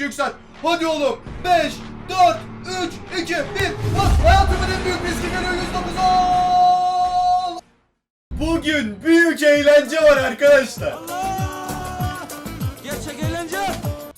iyice yükselt. Hadi oğlum. 5, 4, 3, 2, 1. Bas. Hayatımın en büyük riski geliyor 109 ol. Bugün büyük eğlence var arkadaşlar. Gerçek eğlence.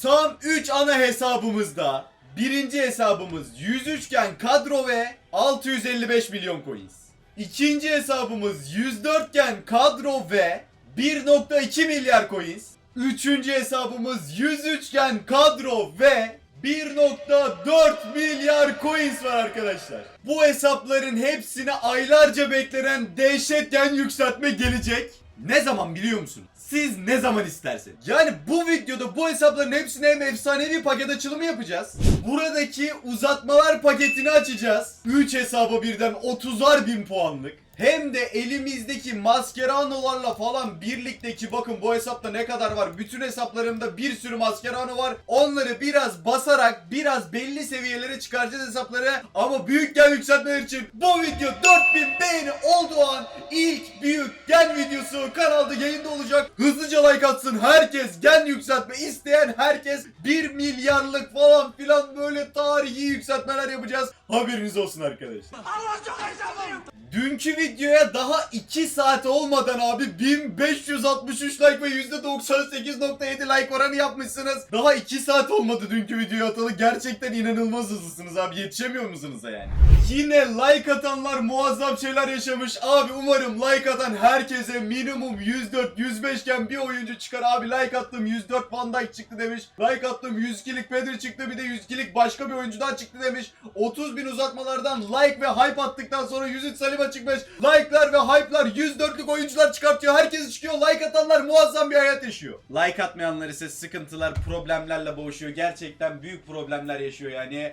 Tam 3 ana hesabımızda birinci hesabımız 103 iken kadro ve 655 milyon coins. İkinci hesabımız 104 iken kadro ve 1.2 milyar coins. Üçüncü hesabımız 103 iken kadro ve 1.4 milyar coins var arkadaşlar. Bu hesapların hepsine aylarca beklenen dehşetken yükseltme gelecek. Ne zaman biliyor musun? Siz ne zaman isterseniz. Yani bu videoda bu hesapların hepsine hem efsanevi paket açılımı yapacağız. Buradaki uzatmalar paketini açacağız. 3 hesaba birden 30'ar bin puanlık. Hem de elimizdeki maskeranolarla falan birlikteki bakın bu hesapta ne kadar var. Bütün hesaplarımda bir sürü maskerano var. Onları biraz basarak biraz belli seviyelere çıkaracağız hesapları. Ama büyük gen yükseltmeler için bu video 4000 beğeni olduğu an ilk büyük gen videosu kanalda yayında olacak. Hızlıca like atsın herkes gen yükseltme isteyen herkes 1 milyarlık falan filan böyle tarihi yükseltmeler yapacağız. Haberiniz olsun arkadaşlar. Allah çok heyecanlıyım. Dünkü videoya daha 2 saat olmadan abi 1563 like ve %98.7 like oranı yapmışsınız. Daha 2 saat olmadı dünkü videoya atalı. Gerçekten inanılmaz hızlısınız abi. Yetişemiyor musunuz yani? Yine like atanlar muazzam şeyler yaşamış. Abi umarım like atan herkese minimum 104 105 iken bir oyuncu çıkar. Abi like attım 104 Van Dijk çıktı demiş. Like attım 102'lik Pedri çıktı bir de 102'lik başka bir oyuncudan çıktı demiş. 30 bin uzatmalardan like ve hype attıktan sonra 103 Saliba çıkmış. Like'lar ve hype'lar 104'lük oyuncular çıkartıyor. Herkes çıkıyor. Like atanlar muazzam bir hayat yaşıyor. Like atmayanlar ise sıkıntılar, problemlerle boğuşuyor. Gerçekten büyük problemler yaşıyor yani.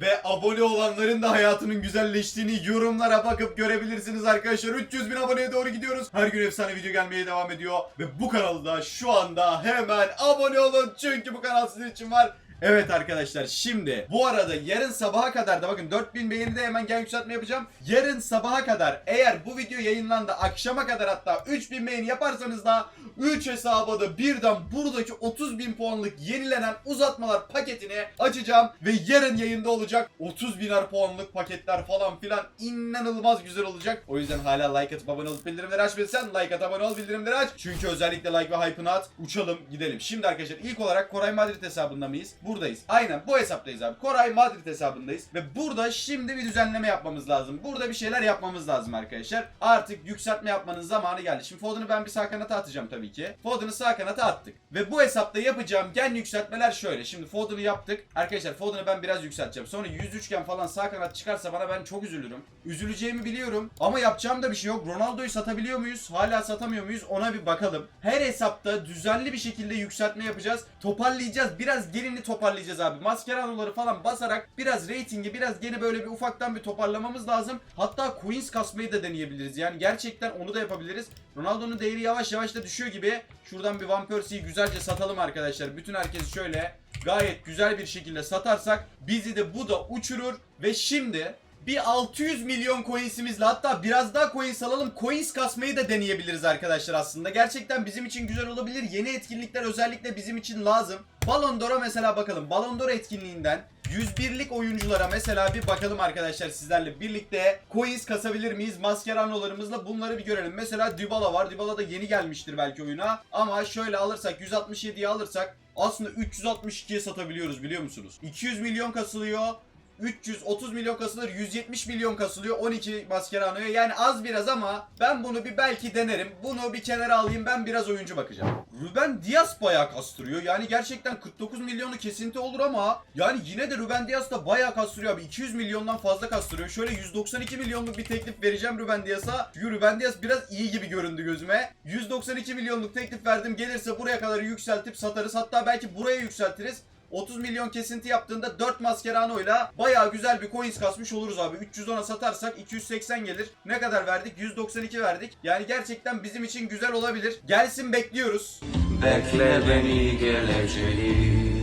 Ve abone olanların da hayatının güzelleştiğini yorumlara bakıp görebilirsiniz arkadaşlar. 300 bin aboneye doğru gidiyoruz. Her gün efsane video gelmeye devam ediyor. Ve bu kanalda şu anda hemen abone olun. Çünkü bu kanal sizin için var. Evet arkadaşlar şimdi bu arada yarın sabaha kadar da bakın 4000 beğeni de hemen gen yükseltme yapacağım. Yarın sabaha kadar eğer bu video yayınlandı akşama kadar hatta 3000 beğeni yaparsanız da 3 hesaba da birden buradaki 30 bin puanlık yenilenen uzatmalar paketini açacağım ve yarın yayında olacak 30 biner puanlık paketler falan filan inanılmaz güzel olacak. O yüzden hala like atıp abone olup bildirimleri açmadıysan like at abone ol bildirimleri aç. Çünkü özellikle like ve hype'ını at uçalım gidelim. Şimdi arkadaşlar ilk olarak Koray Madrid hesabında mıyız? Buradayız. Aynen bu hesaptayız abi. Koray Madrid hesabındayız ve burada şimdi bir düzenleme yapmamız lazım. Burada bir şeyler yapmamız lazım arkadaşlar. Artık yükseltme yapmanın zamanı geldi. Şimdi Foden'ı ben bir sağ kanata atacağım tabii ki. Foden'ı sağ kanata attık. Ve bu hesapta yapacağım gen yükseltmeler şöyle. Şimdi Foden'ı yaptık. Arkadaşlar Foden'ı ben biraz yükselteceğim. Sonra 103 gen falan sağ kanat çıkarsa bana ben çok üzülürüm. Üzüleceğimi biliyorum. Ama yapacağım da bir şey yok. Ronaldo'yu satabiliyor muyuz? Hala satamıyor muyuz? Ona bir bakalım. Her hesapta düzenli bir şekilde yükseltme yapacağız. Toparlayacağız. Biraz gelini toparlayacağız abi. Mascherano'ları falan basarak biraz reytingi biraz gene böyle bir ufaktan bir toparlamamız lazım. Hatta coins kasmayı da deneyebiliriz. Yani gerçekten onu da yapabiliriz. Ronaldo'nun değeri yavaş yavaş da düşüyor gibi. Şuradan bir Van güzelce satalım arkadaşlar. Bütün herkesi şöyle gayet güzel bir şekilde satarsak bizi de bu da uçurur ve şimdi bir 600 milyon coins'imizle hatta biraz daha coins alalım. Coins kasmayı da deneyebiliriz arkadaşlar aslında. Gerçekten bizim için güzel olabilir. Yeni etkinlikler özellikle bizim için lazım. Ballon d'Or'a mesela bakalım. Ballon d'Or etkinliğinden 101'lik oyunculara mesela bir bakalım arkadaşlar sizlerle birlikte coins kasabilir miyiz? Mascherano'larımızla bunları bir görelim. Mesela Dybala var. Dybala da yeni gelmiştir belki oyuna. Ama şöyle alırsak 167'ye alırsak aslında 362'ye satabiliyoruz biliyor musunuz? 200 milyon kasılıyor. 330 milyon kasılır, 170 milyon kasılıyor 12 Mascherano'ya. Yani az biraz ama ben bunu bir belki denerim. Bunu bir kenara alayım ben biraz oyuncu bakacağım. Ruben Diaz bayağı kastırıyor. Yani gerçekten 49 milyonu kesinti olur ama yani yine de Ruben Diaz da bayağı kastırıyor abi. 200 milyondan fazla kastırıyor. Şöyle 192 milyonluk bir teklif vereceğim Ruben Diaz'a. Çünkü Ruben Diaz biraz iyi gibi göründü gözüme. 192 milyonluk teklif verdim. Gelirse buraya kadar yükseltip satarız. Hatta belki buraya yükseltiriz. 30 milyon kesinti yaptığında 4 Mascherano ile bayağı güzel bir coins kasmış oluruz abi. 310'a satarsak 280 gelir. Ne kadar verdik? 192 verdik. Yani gerçekten bizim için güzel olabilir. Gelsin bekliyoruz. Bekle beni geleceği.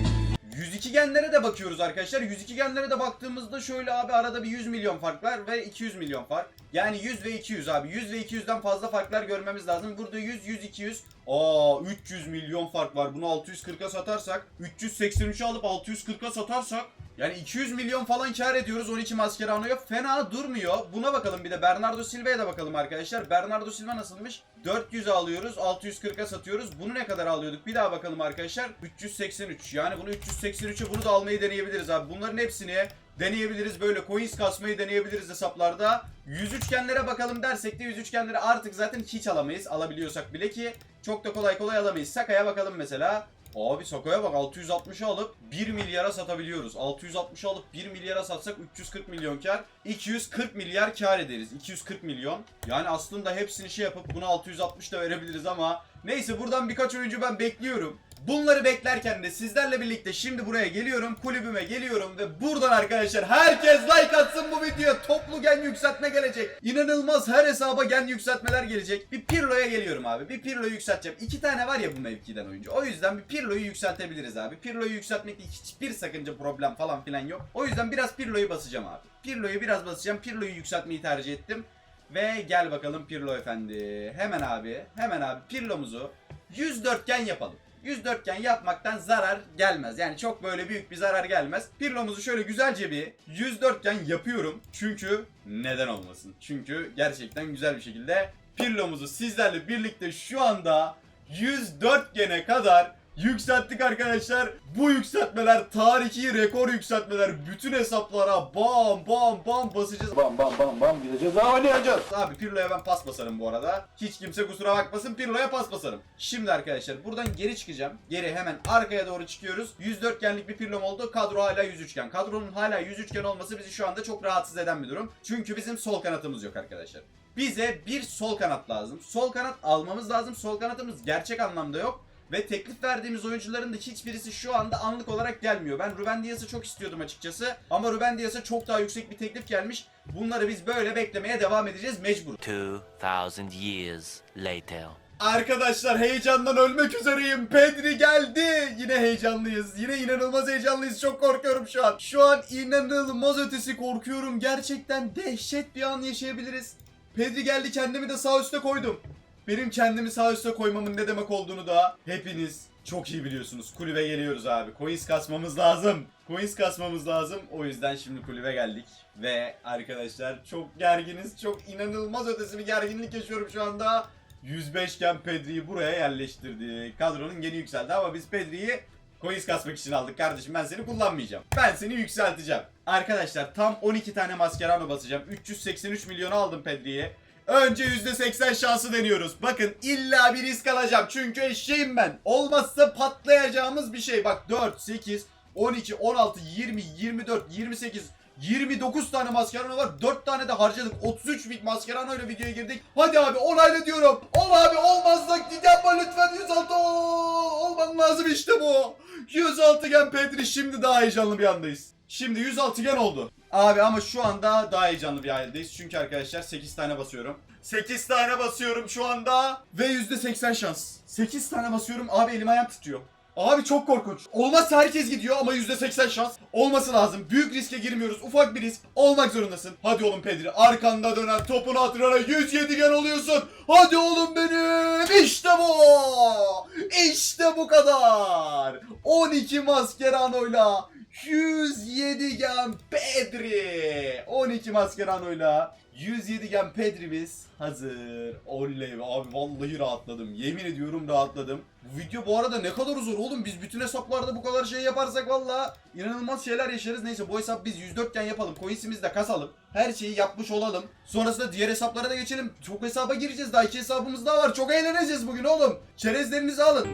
102 genlere de bakıyoruz arkadaşlar. 102 genlere de baktığımızda şöyle abi arada bir 100 milyon fark var ve 200 milyon fark. Yani 100 ve 200 abi. 100 ve 200'den fazla farklar görmemiz lazım. Burada 100, 100, 200. Aa 300 milyon fark var. Bunu 640'a satarsak 383'ü alıp 640'a satarsak yani 200 milyon falan kar ediyoruz 12 Mascherano'ya. Fena durmuyor. Buna bakalım bir de Bernardo Silva'ya da bakalım arkadaşlar. Bernardo Silva nasılmış? 400'e alıyoruz, 640'a satıyoruz. Bunu ne kadar alıyorduk? Bir daha bakalım arkadaşlar. 383. Yani bunu 383'e bunu da almayı deneyebiliriz abi. Bunların hepsini deneyebiliriz. Böyle coins kasmayı deneyebiliriz hesaplarda. Yüz üçgenlere bakalım dersek de yüz üçgenleri artık zaten hiç alamayız. Alabiliyorsak bile ki çok da kolay kolay alamayız. Sakaya bakalım mesela. Abi Sakaya bak 660'ı alıp 1 milyara satabiliyoruz. 660'ı alıp 1 milyara satsak 340 milyon kar. 240 milyar kar ederiz. 240 milyon. Yani aslında hepsini şey yapıp bunu 660 da verebiliriz ama neyse buradan birkaç oyuncu ben bekliyorum. Bunları beklerken de sizlerle birlikte şimdi buraya geliyorum. Kulübüme geliyorum ve buradan arkadaşlar herkes like atsın bu videoya. Toplu gen yükseltme gelecek. İnanılmaz her hesaba gen yükseltmeler gelecek. Bir Pirlo'ya geliyorum abi. Bir Pirlo'yu yükselteceğim. İki tane var ya bu mevkiden oyuncu. O yüzden bir Pirlo'yu yükseltebiliriz abi. Pirlo'yu yükseltmekte hiçbir sakınca problem falan filan yok. O yüzden biraz Pirlo'yu basacağım abi. Pirlo'yu biraz basacağım. Pirlo'yu yükseltmeyi tercih ettim. Ve gel bakalım Pirlo efendi. Hemen abi, hemen abi Pirlo'muzu 100 dörtgen yapalım. 100 dörtgen yapmaktan zarar gelmez. Yani çok böyle büyük bir zarar gelmez. Pirlo'muzu şöyle güzelce bir 100 dörtgen yapıyorum. Çünkü neden olmasın? Çünkü gerçekten güzel bir şekilde Pirlo'muzu sizlerle birlikte şu anda 100 dörtgene kadar yükselttik arkadaşlar. Bu yükseltmeler tarihi rekor yükseltmeler. Bütün hesaplara bam bam bam basacağız. Bam bam bam bam gideceğiz daha oynayacağız. Abi Pirlo'ya ben pas basarım bu arada. Hiç kimse kusura bakmasın Pirlo'ya pas basarım. Şimdi arkadaşlar buradan geri çıkacağım. Geri hemen arkaya doğru çıkıyoruz. 104 genlik bir Pirlo'm oldu. Kadro hala 103 gen. Kadronun hala 103 gen olması bizi şu anda çok rahatsız eden bir durum. Çünkü bizim sol kanatımız yok arkadaşlar. Bize bir sol kanat lazım. Sol kanat almamız lazım. Sol kanatımız gerçek anlamda yok. Ve teklif verdiğimiz oyuncuların da hiçbirisi şu anda anlık olarak gelmiyor. Ben Ruben Dias'ı çok istiyordum açıkçası. Ama Ruben Dias'a çok daha yüksek bir teklif gelmiş. Bunları biz böyle beklemeye devam edeceğiz mecbur. 2,000 years later. Arkadaşlar heyecandan ölmek üzereyim. Pedri geldi. Yine heyecanlıyız. Yine inanılmaz heyecanlıyız. Çok korkuyorum şu an. Şu an inanılmaz ötesi korkuyorum. Gerçekten dehşet bir an yaşayabiliriz. Pedri geldi kendimi de sağ üste koydum. Benim kendimi sağ üste koymamın ne demek olduğunu da hepiniz çok iyi biliyorsunuz. Kulübe geliyoruz abi. Coins kasmamız lazım. Coins kasmamız lazım. O yüzden şimdi kulübe geldik. Ve arkadaşlar çok gerginiz. Çok inanılmaz ötesi bir gerginlik yaşıyorum şu anda. 105 iken Pedri'yi buraya yerleştirdik. Kadronun geni yükseldi ama biz Pedri'yi coins kasmak için aldık kardeşim. Ben seni kullanmayacağım. Ben seni yükselteceğim. Arkadaşlar tam 12 tane maskerano basacağım. 383 milyonu aldım Pedri'ye. Önce %80 şansı deniyoruz. Bakın illa bir risk alacağım. Çünkü eşeğim ben. Olmazsa patlayacağımız bir şey. Bak 4, 8, 12, 16, 20, 24, 28, 29 tane maskerano var. 4 tane de harcadık. 33 bit maskerano ile videoya girdik. Hadi abi onayla diyorum. Ol abi olmazsa yapma lütfen 106 ol. Olman lazım işte bu. 106 gen Pedri şimdi daha heyecanlı bir andayız. Şimdi 106 gen oldu. Abi ama şu anda daha heyecanlı bir haldeyiz. Çünkü arkadaşlar 8 tane basıyorum. 8 tane basıyorum şu anda. Ve %80 şans. 8 tane basıyorum. Abi elim ayağım titriyor. Abi çok korkunç. Olmazsa herkes gidiyor ama %80 şans. Olması lazım. Büyük riske girmiyoruz. Ufak bir risk. Olmak zorundasın. Hadi oğlum Pedri. Arkanda dönen topunu atırana 107 gen oluyorsun. Hadi oğlum benim. İşte bu. İşte bu kadar. 12 maskeranoyla 107 gen Pedri. 12 maskeranoyla 107 gen Pedri'miz hazır. Oley abi vallahi rahatladım. Yemin ediyorum rahatladım. Bu video bu arada ne kadar zor oğlum. Biz bütün hesaplarda bu kadar şey yaparsak valla inanılmaz şeyler yaşarız. Neyse bu hesap biz 104 gen yapalım. Coins'imizi de kasalım. Her şeyi yapmış olalım. Sonrasında diğer hesaplara da geçelim. Çok hesaba gireceğiz. Daha iki hesabımız daha var. Çok eğleneceğiz bugün oğlum. Çerezlerinizi alın.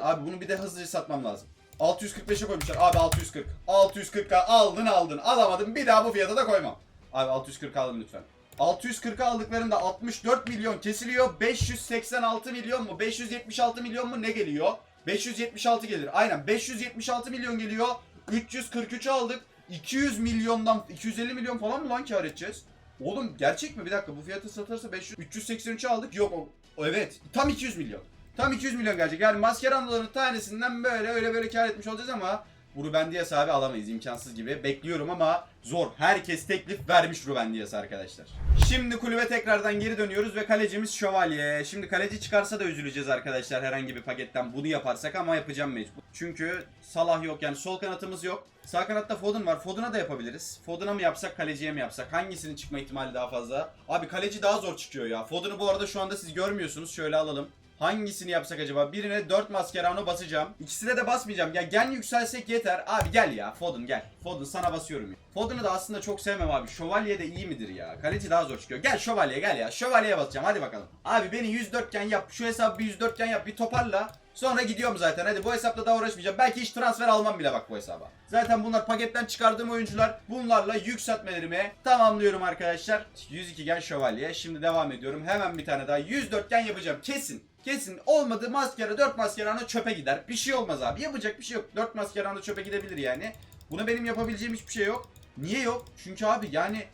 Abi bunu bir de hızlıca satmam lazım. 645'e koymuşlar. Abi 640. 640'a aldın aldın. Alamadın bir daha bu fiyata da koymam. Abi 640 alın lütfen. 640'a aldıklarında 64 milyon kesiliyor. 586 milyon mu? 576 milyon mu ne geliyor? 576 gelir. Aynen 576 milyon geliyor. 343'ü aldık. 200 milyondan 250 milyon falan mı lan kar edeceğiz? Oğlum gerçek mi? Bir dakika bu fiyatı satarsa 500 383'ü aldık. Yok o evet. Tam 200 milyon. Tam 200 milyon gelecek. Yani maskerandoların tanesinden böyle öyle böyle kar etmiş olacağız ama Ruben Dias abi alamayız imkansız gibi. Bekliyorum ama zor. Herkes teklif vermiş Ruben Dias arkadaşlar. Şimdi kulübe tekrardan geri dönüyoruz ve kalecimiz Şövalye. Şimdi kaleci çıkarsa da üzüleceğiz arkadaşlar herhangi bir paketten bunu yaparsak ama yapacağım mecbur. Çünkü Salah yok yani sol kanatımız yok. Sağ kanatta Foden var. Foden'a da yapabiliriz. Foden'a mı yapsak kaleciye mi yapsak? Hangisinin çıkma ihtimali daha fazla? Abi kaleci daha zor çıkıyor ya. Foden'ı bu arada şu anda siz görmüyorsunuz. Şöyle alalım. Hangisini yapsak acaba? Birine 4 maskerano basacağım. İkisine de basmayacağım. Ya gen yükselsek yeter. Abi gel ya Foden gel. Foden sana basıyorum. Foden'ı da aslında çok sevmem abi. Şövalye de iyi midir ya? Kaleci daha zor çıkıyor. Gel şövalye gel ya. Şövalyeye basacağım hadi bakalım. Abi beni 104 gen yap. Şu hesabı bir 104 gen yap. Bir toparla. Sonra gidiyorum zaten. Hadi bu hesapla daha uğraşmayacağım. Belki hiç transfer almam bile bak bu hesaba. Zaten bunlar paketten çıkardığım oyuncular. Bunlarla yükseltmelerimi tamamlıyorum arkadaşlar. 102 gen şövalye. Şimdi devam ediyorum. Hemen bir tane daha 104 gen yapacağım. Kesin. Kesin olmadı maskara 4 maskerano çöpe gider. Bir şey olmaz abi. Yapacak bir şey yok. 4 maskerano çöpe gidebilir yani. Buna benim yapabileceğim hiçbir şey yok. Niye yok? Çünkü abi yani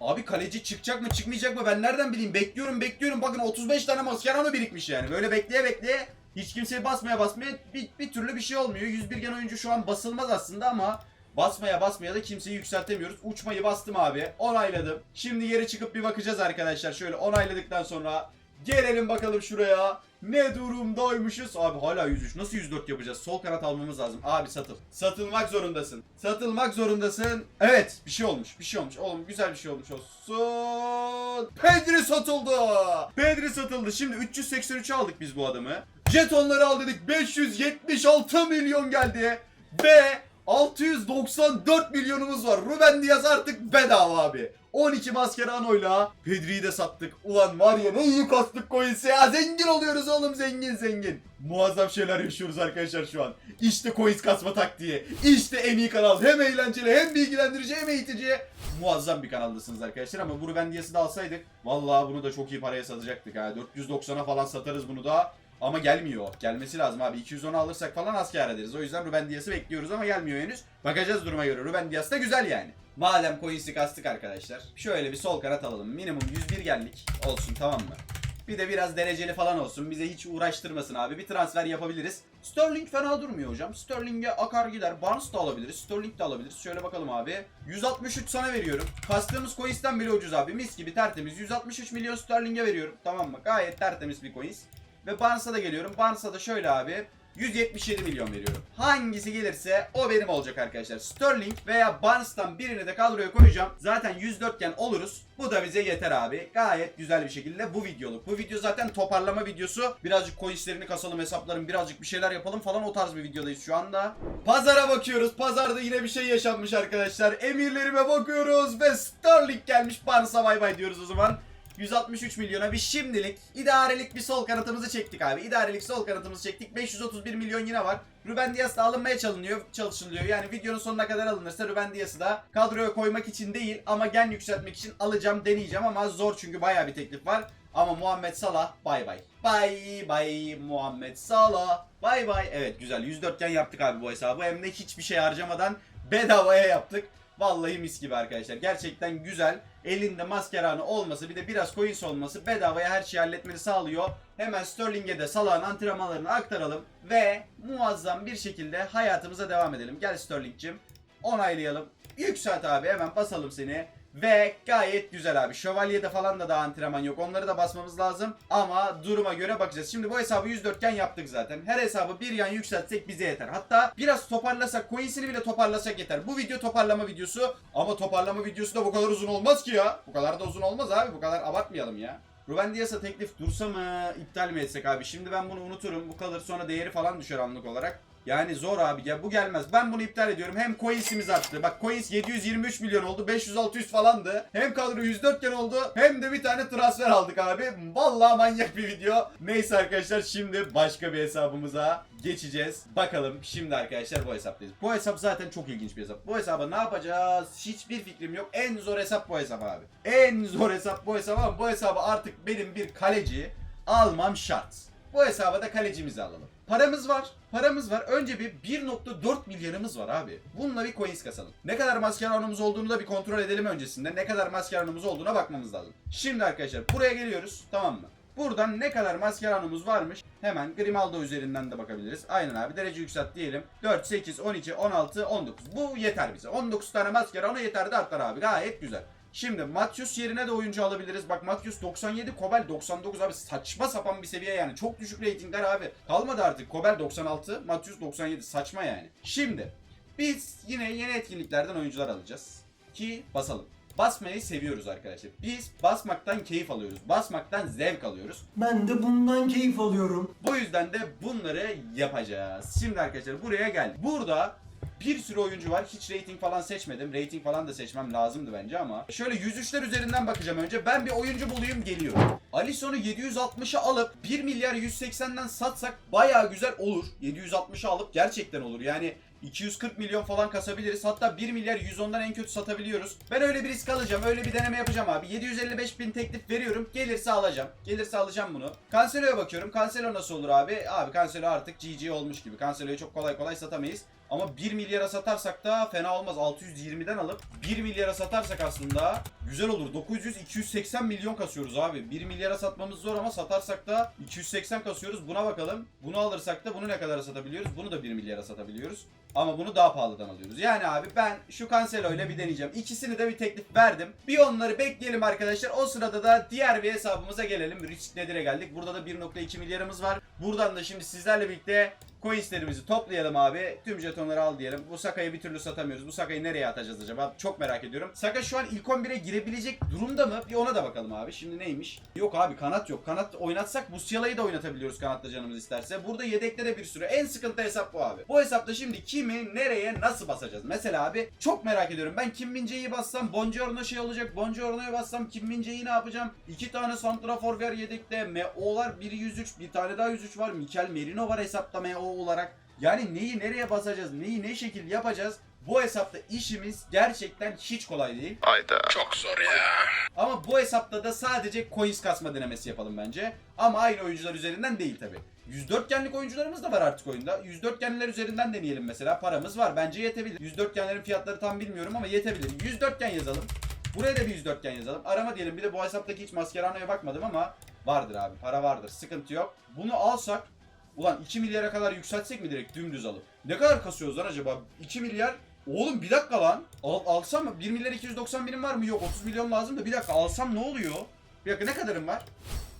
Abi kaleci çıkacak mı çıkmayacak mı ben nereden bileyim bekliyorum bekliyorum bakın 35 tane maskerano birikmiş yani böyle bekleye bekleye hiç kimseye basmaya basmaya bir, bir türlü bir şey olmuyor 101 gen oyuncu şu an basılmaz aslında ama basmaya basmaya da kimseyi yükseltemiyoruz uçmayı bastım abi onayladım şimdi yere çıkıp bir bakacağız arkadaşlar şöyle onayladıktan sonra gelelim bakalım şuraya ne durumdaymışız? Abi hala 103 nasıl 104 yapacağız? Sol kanat almamız lazım. Abi satıl. Satılmak zorundasın. Satılmak zorundasın. Evet bir şey olmuş bir şey olmuş. Oğlum güzel bir şey olmuş olsun. Pedri satıldı. Pedri satıldı. Şimdi 383 aldık biz bu adamı. Jetonları al dedik. 576 milyon geldi. Ve 694 milyonumuz var. Ruben Diaz artık bedava abi. 12 maskeranoyla Pedri'yi de sattık. Ulan var ya ne iyi kastık coins'e ya. Zengin oluyoruz oğlum zengin zengin. Muazzam şeyler yaşıyoruz arkadaşlar şu an. İşte coins kasma taktiği. İşte en iyi kanal. Hem eğlenceli hem bilgilendirici hem eğitici. Muazzam bir kanaldasınız arkadaşlar ama bu Ruben Diaz'ı da alsaydık. Vallahi bunu da çok iyi paraya satacaktık ha. 490'a falan satarız bunu da. Ama gelmiyor. Gelmesi lazım abi. 210 alırsak falan az kâr ederiz. O yüzden Ruben Dias'ı bekliyoruz ama gelmiyor henüz. Bakacağız duruma göre. Ruben Dias da güzel yani. Madem coins'i kastık arkadaşlar. Şöyle bir sol kanat alalım. Minimum 101 geldik. Olsun tamam mı? Bir de biraz dereceli falan olsun. Bize hiç uğraştırmasın abi. Bir transfer yapabiliriz. Sterling fena durmuyor hocam. Sterling'e akar gider. Barnes da alabiliriz. Sterling de alabiliriz. Şöyle bakalım abi. 163 sana veriyorum. Kastığımız coins'ten bile ucuz abi. Mis gibi tertemiz. 163 milyon Sterling'e veriyorum. Tamam mı? Gayet tertemiz bir coins. Ve Barnes'a da geliyorum. Barnes'a da şöyle abi. 177 milyon veriyorum. Hangisi gelirse o benim olacak arkadaşlar. Sterling veya Barnes'tan birini de kadroya koyacağım. Zaten 104 iken oluruz. Bu da bize yeter abi. Gayet güzel bir şekilde bu videoluk. Bu video zaten toparlama videosu. Birazcık coinslerini kasalım hesapların birazcık bir şeyler yapalım falan o tarz bir videodayız şu anda. Pazara bakıyoruz. Pazarda yine bir şey yaşanmış arkadaşlar. Emirlerime bakıyoruz ve Sterling gelmiş. Barnes'a bay bay diyoruz o zaman. 163 milyona bir şimdilik idarelik bir sol kanatımızı çektik abi. İdarelik sol kanatımızı çektik. 531 milyon yine var. Ruben Dias da alınmaya çalınıyor, çalışılıyor. Yani videonun sonuna kadar alınırsa Ruben Dias'ı da kadroya koymak için değil ama gen yükseltmek için alacağım, deneyeceğim ama zor çünkü bayağı bir teklif var. Ama Muhammed Salah bay bay. Bay bay Muhammed Salah. Bay bay. Evet güzel 104 gen yaptık abi bu hesabı. Hem de hiçbir şey harcamadan bedavaya yaptık. Vallahi mis gibi arkadaşlar. Gerçekten güzel. Elinde maskeranı olması bir de biraz coins olması bedavaya her şeyi halletmeni sağlıyor. Hemen Sterling'e de Salah'ın antrenmanlarını aktaralım. Ve muazzam bir şekilde hayatımıza devam edelim. Gel Sterling'cim. Onaylayalım. Yükselt abi hemen basalım seni. Ve gayet güzel abi. Şövalye'de falan da daha antrenman yok. Onları da basmamız lazım. Ama duruma göre bakacağız. Şimdi bu hesabı 104 iken yaptık zaten. Her hesabı bir yan yükseltsek bize yeter. Hatta biraz toparlasak, coins'ini bile toparlasak yeter. Bu video toparlama videosu. Ama toparlama videosu da bu kadar uzun olmaz ki ya. Bu kadar da uzun olmaz abi. Bu kadar abartmayalım ya. Ruben Dias'a teklif dursa mı, iptal mi etsek abi? Şimdi ben bunu unuturum. Bu kalır sonra değeri falan düşer anlık olarak. Yani zor abi ya bu gelmez. Ben bunu iptal ediyorum. Hem coins'imiz arttı. Bak coins 723 milyon oldu. 500-600 falandı. Hem kadro 104 gen oldu. Hem de bir tane transfer aldık abi. Vallahi manyak bir video. Neyse arkadaşlar şimdi başka bir hesabımıza geçeceğiz. Bakalım şimdi arkadaşlar bu hesaptayız. Bu hesap zaten çok ilginç bir hesap. Bu hesaba ne yapacağız? Hiçbir fikrim yok. En zor hesap bu hesap abi. En zor hesap bu hesap ama bu hesabı artık benim bir kaleci almam şart. Bu hesaba da kalecimizi alalım. Paramız var. Paramız var. Önce bir 1.4 milyarımız var abi. Bununla bir coins kasalım. Ne kadar maskeranımız olduğunu da bir kontrol edelim öncesinde. Ne kadar maskeranımız olduğuna bakmamız lazım. Şimdi arkadaşlar buraya geliyoruz. Tamam mı? Buradan ne kadar Mascherano'muz varmış hemen Grimaldo üzerinden de bakabiliriz. Aynen abi derece yükselt diyelim. 4, 8, 12, 16, 19. Bu yeter bize. 19 tane Mascherano yeter de artar abi. Gayet güzel. Şimdi Matius yerine de oyuncu alabiliriz. Bak Matius 97, Kobel 99 abi saçma sapan bir seviye yani. Çok düşük reytingler abi. Kalmadı artık. Kobel 96, Matius 97 saçma yani. Şimdi biz yine yeni etkinliklerden oyuncular alacağız. Ki basalım. Basmayı seviyoruz arkadaşlar. Biz basmaktan keyif alıyoruz. Basmaktan zevk alıyoruz. Ben de bundan keyif alıyorum. Bu yüzden de bunları yapacağız. Şimdi arkadaşlar buraya gel. Burada bir sürü oyuncu var. Hiç rating falan seçmedim. Rating falan da seçmem lazımdı bence ama. Şöyle 103'ler üzerinden bakacağım önce. Ben bir oyuncu bulayım geliyorum. Alisson'u 760'a alıp 1 milyar 180'den satsak baya güzel olur. 760'a alıp gerçekten olur. Yani 240 milyon falan kasabiliriz. Hatta 1 milyar 110'dan en kötü satabiliyoruz. Ben öyle bir risk alacağım. Öyle bir deneme yapacağım abi. 755 bin teklif veriyorum. Gelirse alacağım. Gelirse alacağım bunu. Cancelo'ya bakıyorum. Cancelo nasıl olur abi? Abi Cancelo artık GG olmuş gibi. Cancelo'yu çok kolay kolay satamayız. Ama 1 milyara satarsak da fena olmaz. 620'den alıp 1 milyara satarsak aslında güzel olur. 900-280 milyon kasıyoruz abi. 1 milyara satmamız zor ama satarsak da 280 kasıyoruz. Buna bakalım. Bunu alırsak da bunu ne kadara satabiliyoruz? Bunu da 1 milyara satabiliyoruz. Ama bunu daha pahalıdan alıyoruz. Yani abi ben şu Cancelo ile bir deneyeceğim. İkisini de bir teklif verdim. Bir onları bekleyelim arkadaşlar. O sırada da diğer bir hesabımıza gelelim. Risk Nedir'e geldik. Burada da 1.2 milyarımız var. Buradan da şimdi sizlerle birlikte coinslerimizi toplayalım abi. Tüm jetonları al diyelim. Bu Saka'yı bir türlü satamıyoruz. Bu Saka'yı nereye atacağız acaba? Çok merak ediyorum. Saka şu an ilk 11'e girebilecek durumda mı? Bir ona da bakalım abi. Şimdi neymiş? Yok abi kanat yok. Kanat oynatsak Musiala'yı da oynatabiliyoruz kanatta canımız isterse. Burada yedekte de bir sürü. En sıkıntı hesap bu abi. Bu hesapta şimdi kimi, nereye, nasıl basacağız? Mesela abi çok merak ediyorum. Ben Kim Min-jae'yi bassam Bongiorno şey olacak. Bongiorno'yu bassam Kim Min-jae'yi ne yapacağım? İki tane Santrafor var yedekte. MO'lar biri 103. Bir tane daha 103 var. Mikel Merino var hesapta MO olarak. Yani neyi nereye basacağız? Neyi ne şekil yapacağız? Bu hesapta işimiz gerçekten hiç kolay değil. Ama bu hesapta da sadece coins kasma denemesi yapalım bence. Ama aynı oyuncular üzerinden değil tabi. 104 genlik oyuncularımız da var artık oyunda. 104 genliler üzerinden deneyelim mesela. Paramız var. Bence yetebilir. 104 genlerin fiyatları tam bilmiyorum ama yetebilir. 104 gen yazalım. Buraya da bir 104 gen yazalım. Arama diyelim. Bir de bu hesaptaki hiç Mascherano'ya bakmadım ama vardır abi. Para vardır. Sıkıntı yok. Bunu alsak Ulan 2 milyara kadar yükseltsek mi direkt dümdüz alıp? Ne kadar kasıyoruz lan acaba? 2 milyar Oğlum bir dakika lan. Al, alsam mı? 1 milyar 290 binim var mı? Yok 30 milyon lazım da bir dakika alsam ne oluyor? Bir dakika ne kadarım var?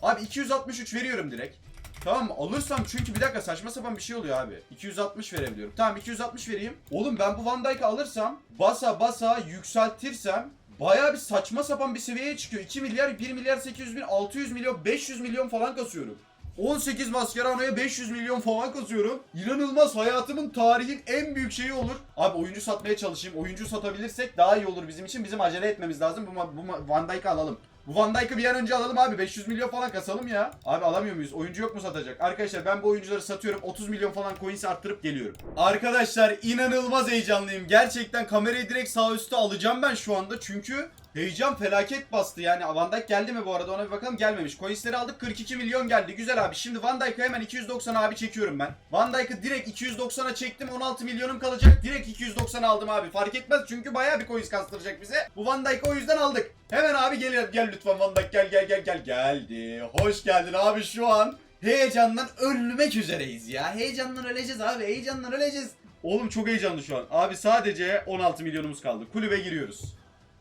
Abi 263 veriyorum direkt. Tamam? Alırsam çünkü bir dakika saçma sapan bir şey oluyor abi. 260 verebiliyorum. Tamam 260 vereyim. Oğlum ben bu Van Dijk'ı alırsam basa basa yükseltirsem Baya bir saçma sapan bir seviyeye çıkıyor. 2 milyar, 1 milyar 800 bin, 600 milyon, 500 milyon falan kasıyorum. 18 Mascherano'ya 500 milyon falan kasıyorum. İnanılmaz hayatımın tarihin en büyük şeyi olur. Abi oyuncu satmaya çalışayım. Oyuncu satabilirsek daha iyi olur bizim için. Bizim acele etmemiz lazım. Bu, bu Van Dijk'ı alalım. Bu Van Dijk'ı bir an önce alalım abi. 500 milyon falan kasalım ya. Abi alamıyor muyuz? Oyuncu yok mu satacak? Arkadaşlar ben bu oyuncuları satıyorum. 30 milyon falan coins arttırıp geliyorum. Arkadaşlar inanılmaz heyecanlıyım. Gerçekten kamerayı direkt sağ üstte alacağım ben şu anda. Çünkü heyecan felaket bastı. Yani Van Dijk geldi mi bu arada ona bir bakalım. Gelmemiş. Coinsleri aldık 42 milyon geldi. Güzel abi. Şimdi Van Dijk'ı hemen 290 abi çekiyorum ben. Van Dijk'ı direkt 290'a çektim. 16 milyonum kalacak. Direkt 290 aldım abi. Fark etmez çünkü bayağı bir coins kastıracak bize. Bu Van Dijk'ı o yüzden aldık. Hemen abi gel gel lütfen Van Dijk gel gel gel gel geldi. Hoş geldin abi şu an. Heyecandan ölmek üzereyiz ya. Heyecandan öleceğiz abi. Heyecandan öleceğiz. Oğlum çok heyecanlı şu an. Abi sadece 16 milyonumuz kaldı. Kulübe giriyoruz.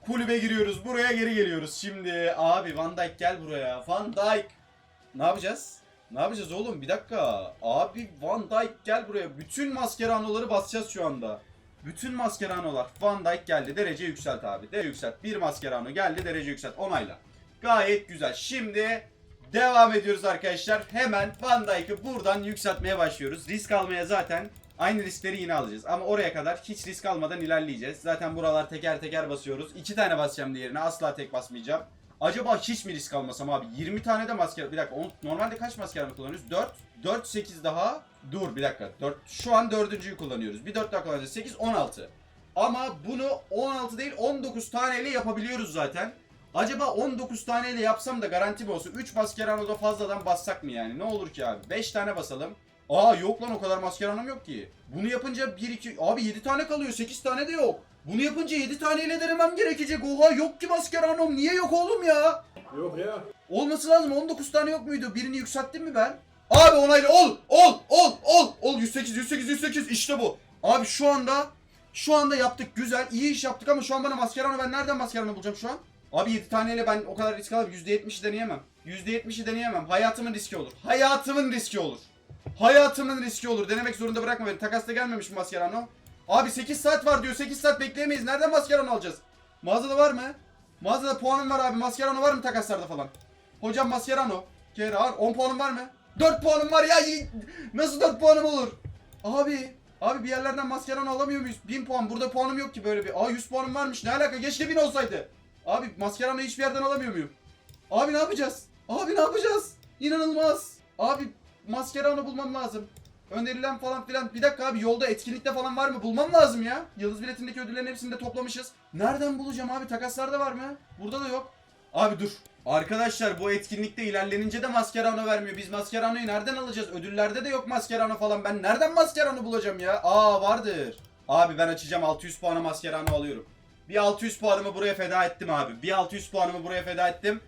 Kulübe giriyoruz. Buraya geri geliyoruz. Şimdi abi Van Dijk gel buraya. Van Dijk. Ne yapacağız? Ne yapacağız oğlum? Bir dakika. Abi Van Dijk gel buraya. Bütün maskeranoları basacağız şu anda. Bütün maskeranolar. Van Dijk geldi. Derece yükselt abi. Derece yükselt. Bir maskerano geldi. Derece yükselt. Onayla. Gayet güzel. Şimdi devam ediyoruz arkadaşlar. Hemen Van Dijk'ı buradan yükseltmeye başlıyoruz. Risk almaya zaten aynı riskleri yine alacağız. Ama oraya kadar hiç risk almadan ilerleyeceğiz. Zaten buralar teker teker basıyoruz. İki tane basacağım diğerine. Asla tek basmayacağım. Acaba hiç mi risk almasam abi? 20 tane de maske... Bir dakika. on- normalde kaç maske mı kullanıyoruz? 4. 4, 8 daha. Dur bir dakika. 4. Şu an dördüncüyü kullanıyoruz. Bir 4 daha kullanacağız. 8, 16. Ama bunu 16 değil 19 taneyle yapabiliyoruz zaten. Acaba 19 taneyle yapsam da garanti mi olsun? 3 maskeranoda fazladan bassak mı yani? Ne olur ki abi? 5 tane basalım. Aa yok lan o kadar maskeranım yok ki. Bunu yapınca 1 2 abi 7 tane kalıyor. 8 tane de yok. Bunu yapınca 7 taneyle denemem gerekecek. Oha yok ki maskeranom. Niye yok oğlum ya? Yok ya. Olması lazım 19 tane yok muydu? Birini yükselttim mi ben? Abi onayla ol ol ol ol ol 108 108 108 işte bu. Abi şu anda şu anda yaptık güzel iyi iş yaptık ama şu an bana maskarano ben nereden maskarano bulacağım şu an? Abi 7 taneyle ben o kadar risk alıp %70'i deneyemem. %70'i deneyemem. Hayatımın riski olur. Hayatımın riski olur. Hayatımın riski olur. Denemek zorunda bırakma beni. Takasta gelmemiş mi maskarano? Abi 8 saat var diyor. 8 saat bekleyemeyiz. Nereden maskarano alacağız? Mağazada var mı? Mağazada puanım var abi. Maskarano var mı takaslarda falan? Hocam Mascherano. Kerar 10 puanım var mı? 4 puanım var ya. Nasıl 4 puanım olur? Abi. Abi bir yerlerden Mascherano alamıyor muyuz? 1000 puan. Burada puanım yok ki böyle bir. Aa 100 puanım varmış. Ne alaka? Keşke 1000 olsaydı. Abi Mascherano'yu hiçbir yerden alamıyor muyum? Abi ne yapacağız? Abi ne yapacağız? İnanılmaz. Abi Mascherano bulmam lazım. Önerilen falan filan. Bir dakika abi yolda etkinlikte falan var mı? Bulmam lazım ya. Yıldız biletindeki ödüllerin hepsini de toplamışız. Nereden bulacağım abi? Takaslarda var mı? Burada da yok. Abi dur. Arkadaşlar bu etkinlikte ilerlenince de Mascherano vermiyor. Biz Mascherano'yu nereden alacağız? Ödüllerde de yok Mascherano falan. Ben nereden Mascherano bulacağım ya? Aa vardır. Abi ben açacağım 600 puana Mascherano alıyorum. Bir 600 puanımı buraya feda ettim abi. Bir 600 puanımı buraya feda ettim.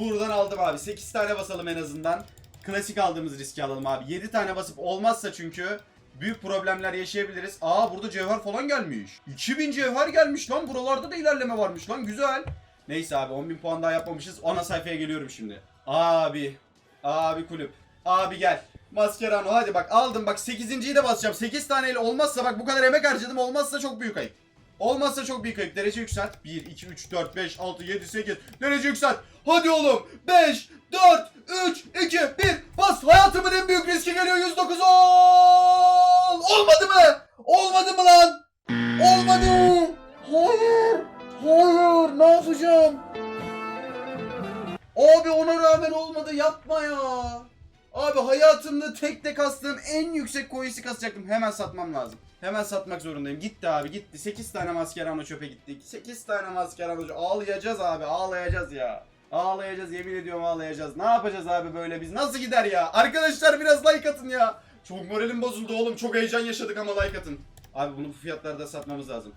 Buradan aldım abi. 8 tane basalım en azından. Klasik aldığımız riski alalım abi. 7 tane basıp olmazsa çünkü büyük problemler yaşayabiliriz. Aa burada cevher falan gelmiş. 2000 cevher gelmiş lan. Buralarda da ilerleme varmış lan. Güzel. Neyse abi 10.000 puan daha yapmamışız. Ana sayfaya geliyorum şimdi. Abi. Abi kulüp. Abi gel. Mascherano hadi bak aldım bak 8.yi de basacağım. 8 taneyle olmazsa bak bu kadar emek harcadım olmazsa çok büyük ayıp. Olmazsa çok büyük ayıp. Derece yükselt. 1, 2, 3, 4, 5, 6, 7, 8. Derece yükselt. Hadi oğlum. 5, 4, 3, 2, 1. Bas. Hayatımın en büyük riski geliyor. 109 ol. Olmadı mı? Olmadı mı lan? Olmadı. Hayır. Hayır. Ne yapacağım? Abi ona rağmen olmadı. Yapma ya. Abi hayatımda tek tek kastığım en yüksek coins'i kasacaktım. Hemen satmam lazım. Hemen satmak zorundayım. Gitti abi gitti. 8 tane maskerano çöpe gitti. 8 tane maskerano çöpe. Ağlayacağız abi ağlayacağız ya. Ağlayacağız yemin ediyorum ağlayacağız. Ne yapacağız abi böyle biz? Nasıl gider ya? Arkadaşlar biraz like atın ya. Çok moralim bozuldu oğlum. Çok heyecan yaşadık ama like atın. Abi bunu bu fiyatlarda satmamız lazım.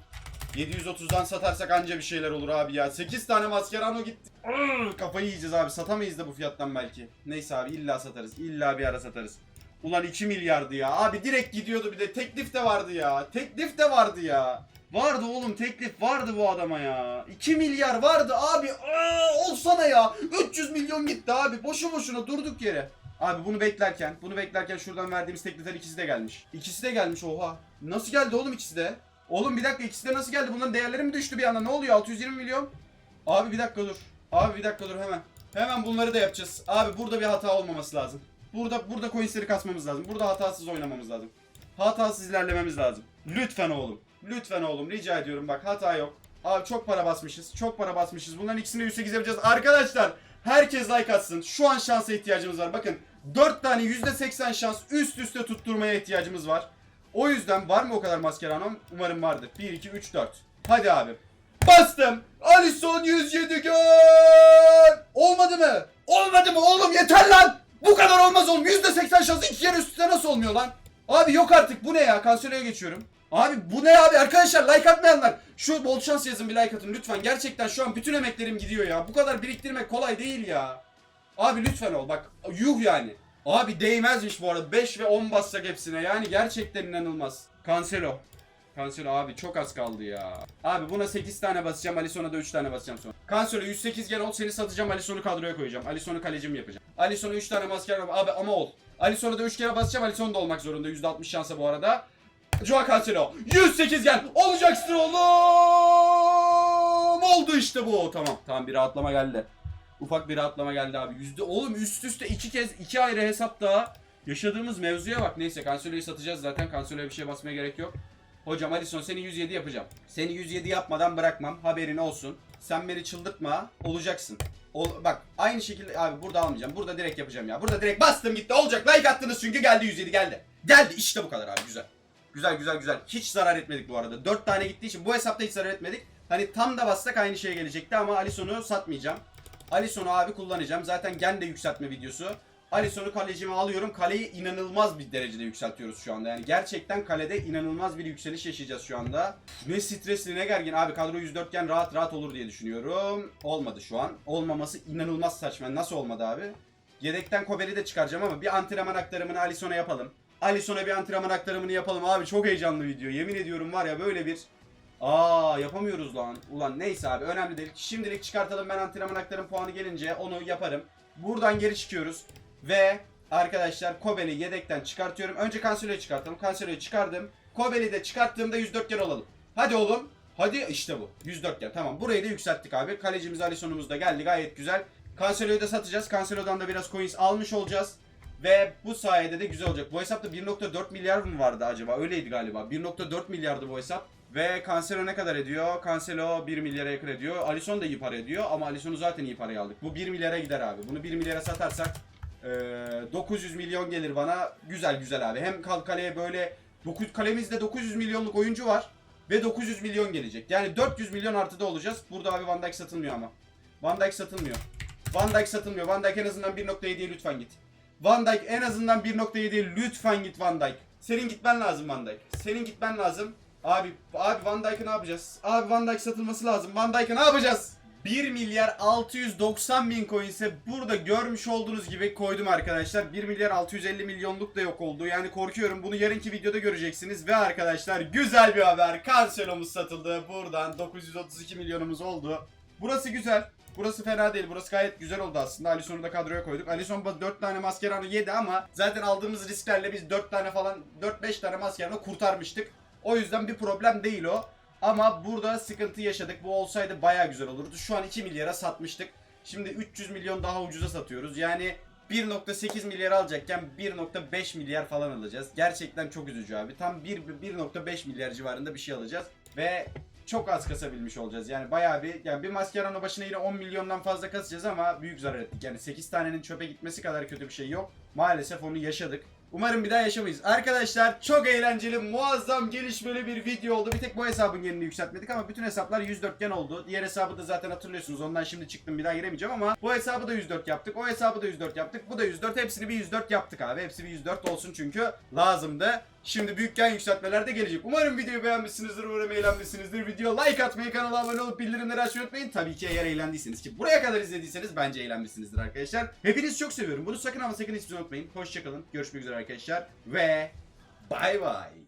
730'dan satarsak anca bir şeyler olur abi ya. 8 tane maskerano gitti. Arr, Kafayı yiyeceğiz abi. Satamayız da bu fiyattan belki. Neyse abi illa satarız. İlla bir ara satarız. Ulan 2 milyardı ya. Abi direkt gidiyordu bir de. Teklif de vardı ya. Teklif de vardı ya. Vardı oğlum teklif vardı bu adama ya. 2 milyar vardı abi. Aa, olsana ya. 300 milyon gitti abi. Boşu boşuna durduk yere. Abi bunu beklerken, bunu beklerken şuradan verdiğimiz teklifler ikisi de gelmiş. İkisi de gelmiş oha. Nasıl geldi oğlum ikisi de? Oğlum bir dakika ikisi de nasıl geldi? Bunların değerleri mi düştü bir anda? Ne oluyor? 620 milyon. Abi bir dakika dur. Abi bir dakika dur hemen. Hemen bunları da yapacağız. Abi burada bir hata olmaması lazım. Burada burada coinsleri kasmamız lazım. Burada hatasız oynamamız lazım. Hatasız ilerlememiz lazım. Lütfen oğlum. Lütfen oğlum rica ediyorum bak hata yok. Abi çok para basmışız. Çok para basmışız. Bunların ikisini 108 yapacağız. Arkadaşlar herkes like atsın. Şu an şansa ihtiyacımız var. Bakın 4 tane %80 şans üst üste tutturmaya ihtiyacımız var. O yüzden var mı o kadar maskeranom? Umarım vardır. 1, 2, 3, 4. Hadi abi. Bastım. Alisson 107 gol. Olmadı mı? Olmadı mı oğlum yeter lan. Bu kadar olmaz oğlum. %80 şans iki kere üst üste nasıl olmuyor lan? Abi yok artık bu ne ya? Kansero'ya geçiyorum. Abi bu ne abi arkadaşlar like atmayanlar şu bol şans yazın bir like atın lütfen gerçekten şu an bütün emeklerim gidiyor ya bu kadar biriktirmek kolay değil ya Abi lütfen ol bak yuh yani Abi değmezmiş bu arada. 5 ve 10 bassak hepsine. Yani gerçekten inanılmaz. Cancelo. Cancelo abi çok az kaldı ya. Abi buna 8 tane basacağım. Alisson'a da 3 tane basacağım sonra. Cancelo 108 gen ol. Seni satacağım. Alisson'u kadroya koyacağım. Alisson'u kalecim yapacağım. Alisson'a 3 tane masker abi ama ol. Alisson'a da 3 kere basacağım. Alisson da olmak zorunda. %60 şansa bu arada. Joao Cancelo 108 gel. Olacaksın oğlum. Oldu işte bu. Tamam. Tamam bir rahatlama geldi ufak bir rahatlama geldi abi. Yüzde oğlum üst üste iki kez iki ayrı hesap daha yaşadığımız mevzuya bak. Neyse Cancelo'yu satacağız zaten. Cancelo'ya bir şey basmaya gerek yok. Hocam Alisson seni 107 yapacağım. Seni 107 yapmadan bırakmam. Haberin olsun. Sen beni çıldırtma. Olacaksın. Ol, bak aynı şekilde abi burada almayacağım. Burada direkt yapacağım ya. Burada direkt bastım gitti. Olacak. Like attınız çünkü geldi 107 geldi. Geldi. İşte bu kadar abi. Güzel. Güzel güzel güzel. Hiç zarar etmedik bu arada. 4 tane gittiği için bu hesapta hiç zarar etmedik. Hani tam da bassak aynı şeye gelecekti ama Alisson'u satmayacağım. Alisson'u abi kullanacağım. Zaten gen de yükseltme videosu. Alisson'u kalecime alıyorum. Kaleyi inanılmaz bir derecede yükseltiyoruz şu anda. Yani gerçekten kalede inanılmaz bir yükseliş yaşayacağız şu anda. Ne stresli ne gergin. Abi kadro 104 iken rahat rahat olur diye düşünüyorum. Olmadı şu an. Olmaması inanılmaz saçma. Nasıl olmadı abi? Yedekten Kobel'i de çıkaracağım ama bir antrenman aktarımını Alisson'a yapalım. Alisson'a bir antrenman aktarımını yapalım. Abi çok heyecanlı video. Yemin ediyorum var ya böyle bir... Aa yapamıyoruz lan. Ulan neyse abi önemli değil. Şimdilik çıkartalım ben antrenman aktarım puanı gelince onu yaparım. Buradan geri çıkıyoruz. Ve arkadaşlar Kobel'i yedekten çıkartıyorum. Önce Cancelo'yu çıkartalım. Cancelo'yu çıkardım. Kobel'i de çıkarttığımda 104 gen olalım. Hadi oğlum. Hadi işte bu. 104 gen. Tamam burayı da yükselttik abi. Kalecimiz Alisson'umuz da geldi gayet güzel. Cancelo'yu da satacağız. Cancelo'dan da biraz coins almış olacağız. Ve bu sayede de güzel olacak. Bu hesapta 1.4 milyar mı vardı acaba? Öyleydi galiba. 1.4 milyardı bu hesap. Ve Cancelo ne kadar ediyor? Cancelo 1 milyara yakın ediyor. Alisson da iyi para ediyor ama Alisson'u zaten iyi paraya aldık. Bu 1 milyara gider abi. Bunu 1 milyara satarsak eee, 900 milyon gelir bana. Güzel güzel abi. Hem kal kaleye böyle 9 kalemizde 900 milyonluk oyuncu var ve 900 milyon gelecek. Yani 400 milyon artıda olacağız. Burada abi Van Dijk satılmıyor ama. Van Dijk satılmıyor. Van Dijk satılmıyor. Van Dijk en azından 1.7'ye lütfen git. Van Dijk en azından 1.7'ye lütfen git Van Dijk. Senin gitmen lazım Van Dijk. Senin gitmen lazım. Abi abi Van Dijk'ı ne yapacağız? Abi Van Dijk satılması lazım. Van Dijk'ı ne yapacağız? 1 milyar 690 bin coin ise burada görmüş olduğunuz gibi koydum arkadaşlar. 1 milyar 650 milyonluk da yok oldu. Yani korkuyorum bunu yarınki videoda göreceksiniz. Ve arkadaşlar güzel bir haber. Cancelo'muz satıldı. Buradan 932 milyonumuz oldu. Burası güzel. Burası fena değil. Burası gayet güzel oldu aslında. Alisson'u da kadroya koyduk. Alisson 4 tane maskeranı yedi ama zaten aldığımız risklerle biz 4 tane falan 4-5 tane maskeranı kurtarmıştık. O yüzden bir problem değil o. Ama burada sıkıntı yaşadık. Bu olsaydı baya güzel olurdu. Şu an 2 milyara satmıştık. Şimdi 300 milyon daha ucuza satıyoruz. Yani 1.8 milyar alacakken 1.5 milyar falan alacağız. Gerçekten çok üzücü abi. Tam 1 1.5 milyar civarında bir şey alacağız. Ve çok az kasabilmiş olacağız. Yani bayağı bir yani bir maskeranın başına yine 10 milyondan fazla kasacağız ama büyük zarar ettik. Yani 8 tanenin çöpe gitmesi kadar kötü bir şey yok. Maalesef onu yaşadık. Umarım bir daha yaşamayız. Arkadaşlar çok eğlenceli, muazzam, gelişmeli bir video oldu. Bir tek bu hesabın yerini yükseltmedik ama bütün hesaplar 104 gen oldu. Diğer hesabı da zaten hatırlıyorsunuz. Ondan şimdi çıktım bir daha giremeyeceğim ama bu hesabı da 104 yaptık. O hesabı da 104 yaptık. Bu da 104. Hepsini bir 104 yaptık abi. Hepsi bir 104 olsun çünkü lazımdı. Şimdi büyük gen yükseltmeler de gelecek. Umarım videoyu beğenmişsinizdir, umarım eğlenmişsinizdir. Video like atmayı, kanala abone olup bildirimleri açmayı unutmayın. Tabii ki eğer eğlendiyseniz ki buraya kadar izlediyseniz bence eğlenmişsinizdir arkadaşlar. Hepinizi çok seviyorum. Bunu sakın ama sakın hiç unutmayın. Hoşçakalın. Görüşmek üzere arkadaşlar. Ve bay bay.